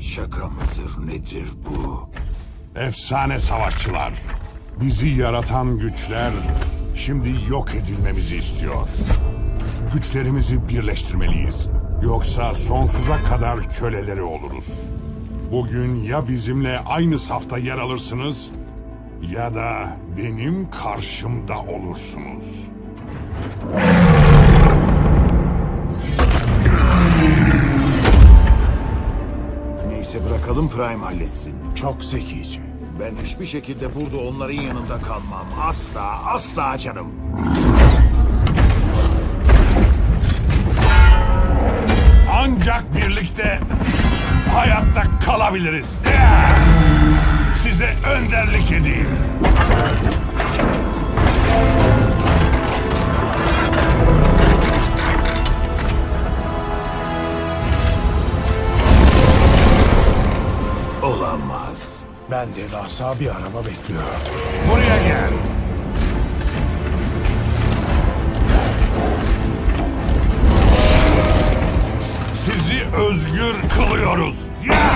Şaka mıdır nedir bu? Efsane savaşçılar. Bizi yaratan güçler şimdi yok edilmemizi istiyor. Güçlerimizi birleştirmeliyiz. Yoksa sonsuza kadar köleleri oluruz. Bugün ya bizimle aynı safta yer alırsınız ya da benim karşımda olursunuz. Neyse bırakalım Prime halletsin. Çok zekice. Ben hiçbir şekilde burada onların yanında kalmam. Asla, asla canım. Ancak birlikte hayatta kalabiliriz. Size önderlik edeyim. Olamaz. Ben devasa bir araba bekliyordum. Buraya gel. Sizi özgür kılıyoruz. Ya!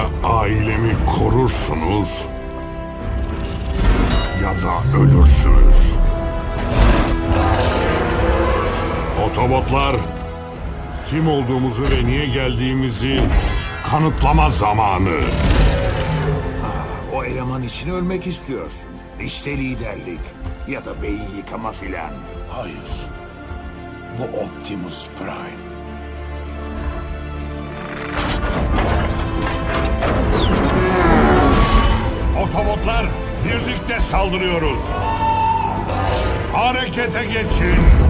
Ya ailemi korursunuz ya da ölürsünüz. Otobotlar, kim olduğumuzu ve niye geldiğimizi kanıtlama zamanı. O eleman için ölmek istiyorsun. İşte liderlik. Ya da beyin yıkama filan. Hayır. Bu Optimus Prime. Birlikte saldırıyoruz. Harekete geçin.